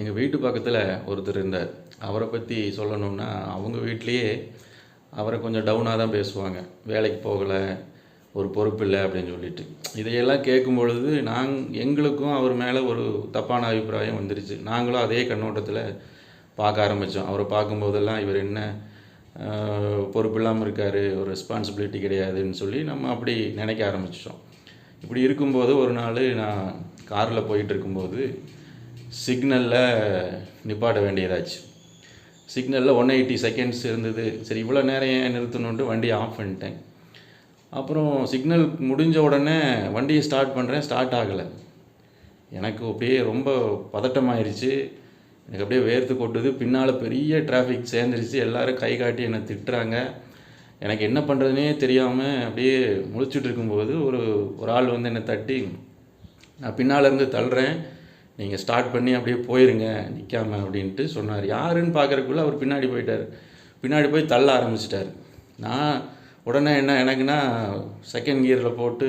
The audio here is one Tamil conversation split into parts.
எங்கள் வீட்டு பக்கத்தில் ஒருத்தர் இருந்தார். அவரை பற்றி சொல்லணும்னா அவங்க வீட்லேயே அவரை கொஞ்சம் டவுனாக தான் பேசுவாங்க. வேலைக்கு போகலை ஒரு பொறுப்பு இல்லை அப்படின்னு சொல்லிட்டு. இதையெல்லாம் கேட்கும் பொழுது நாங் எங்களுக்கும் அவர் மேலே ஒரு தப்பான அபிப்பிராயம் வந்துருச்சு. நாங்களும் அதே கண்ணோட்டத்தில் பார்க்க ஆரம்பித்தோம் அவரை பார்க்கும்போதெல்லாம் இவர் என்ன பொறுப்பு இல்லாமல் இருக்கார் ஒரு ரெஸ்பான்சிபிலிட்டி கிடையாதுன்னு சொல்லி நம்ம அப்படி நினைக்க ஆரம்பிச்சிட்டோம். இப்படி இருக்கும்போது ஒரு நாள் நான் காரில் போயிட்டு இருக்கும்போது சிக்னலில் நிப்பாட்ட வேண்டியதாச்சு. சிக்னலில் ஒன் எயிட்டி செகண்ட்ஸ் இருந்தது. சரி இவ்வளோ நேரம் ஏன் நிறுத்தணுன்ட்டு வண்டியை ஆஃப் பண்ணிட்டேன். அப்புறம் சிக்னல் முடிஞ்ச உடனே வண்டியை ஸ்டார்ட் பண்ணுறேன் ஸ்டார்ட் ஆகலை. எனக்கு அப்படியே ரொம்ப பதட்டமாயிருச்சு. எனக்கு அப்படியே வேர்த்து கொட்டுது. பின்னால் பெரிய டிராஃபிக் சேர்ந்துருச்சு. எல்லோரும் கை காட்டி என்னை திட்டுறாங்க. எனக்கு என்ன பண்ணுறதுனே தெரியாமல் அப்படியே முழிச்சுட்டு இருக்கும்போது ஒரு ஒரு ஆள் வந்து என்னை தட்டி நான் பின்னால் இருந்து தள்ளுறேன். நீங்கள் ஸ்டார்ட் பண்ணி அப்படியே போயிருங்க நிற்காம அப்படின்ட்டு சொன்னார். யாருன்னு பார்க்குறக்குள்ள அவர் பின்னாடி போயிட்டார். பின்னாடி போய் தள்ள ஆரம்பிச்சிட்டார். நான் உடனே என்ன எனக்குன்னா செகண்ட் கியரில் போட்டு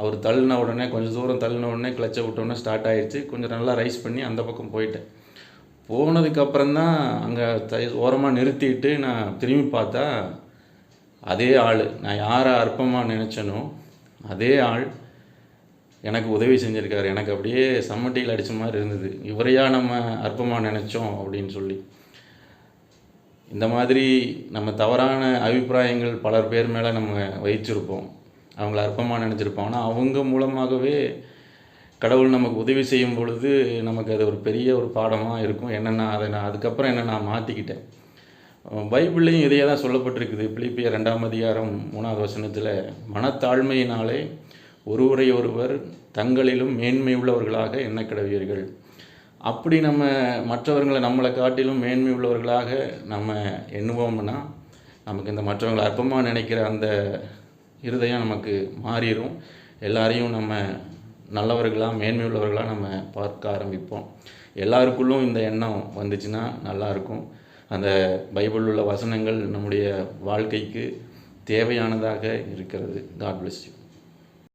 அவர் தள்ளின உடனே கொஞ்சம் தூரம் தள்ளின உடனே கிளச்சை விட்டோன்னே ஸ்டார்ட் ஆயிடுச்சு கொஞ்சம் நல்லா ரைஸ் பண்ணி அந்த பக்கம் போயிட்டேன். போனதுக்கப்புறம் தான் அங்கே தை ஓரமாக நிறுத்திட்டு நான் திரும்பி பார்த்தா அதே ஆள். நான் யாரை அற்பமாக நினச்சனோ அதே ஆள் எனக்கு உதவி செஞ்சுருக்காரு. எனக்கு அப்படியே சம்மட்டியில் அடித்த மாதிரி இருந்தது. இவரையா நம்ம அற்பமாக நினச்சோம் அப்படின்னு சொல்லி. இந்த மாதிரி நம்ம தவறான அபிப்பிராயங்கள் பலர் பேர் மேலே நம்ம வைச்சிருப்போம் அவங்கள அற்பமாக நினச்சிருப்போம். ஆனால் அவங்க மூலமாகவே கடவுள் நமக்கு உதவி செய்யும் பொழுது நமக்கு அது ஒரு பெரிய ஒரு பாடமாக இருக்கும். என்னென்னா அதை நான் அதுக்கப்புறம் என்ன நான் மாற்றிக்கிட்டேன் பைபிள்லையும் இதையே தான் சொல்லப்பட்டிருக்குது. பிலிப்பிய ரெண்டாம் அதிகாரம் மூணாவது வசனத்தில் மனத்தாழ்மையினாலே ஒருவரை ஒருவர் தங்களிலும் மேன்மை உள்ளவர்களாக எண்ண அப்படி நம்ம மற்றவர்களை நம்மளை காட்டிலும் மேன்மை உள்ளவர்களாக நம்ம எண்ணுவோம்னா நமக்கு இந்த மற்றவங்களை அற்பமாக நினைக்கிற அந்த இருதயம் நமக்கு மாறிடும் எல்லாரையும் நம்ம நல்லவர்களாக மேன்மை உள்ளவர்களாக நம்ம பார்க்க ஆரம்பிப்போம். எல்லாருக்குள்ளும் இந்த எண்ணம் வந்துச்சுன்னா நல்லாயிருக்கும் அந்த பைபிள் உள்ள வசனங்கள் நம்முடைய வாழ்க்கைக்கு தேவையானதாக இருக்கிறது. God bless you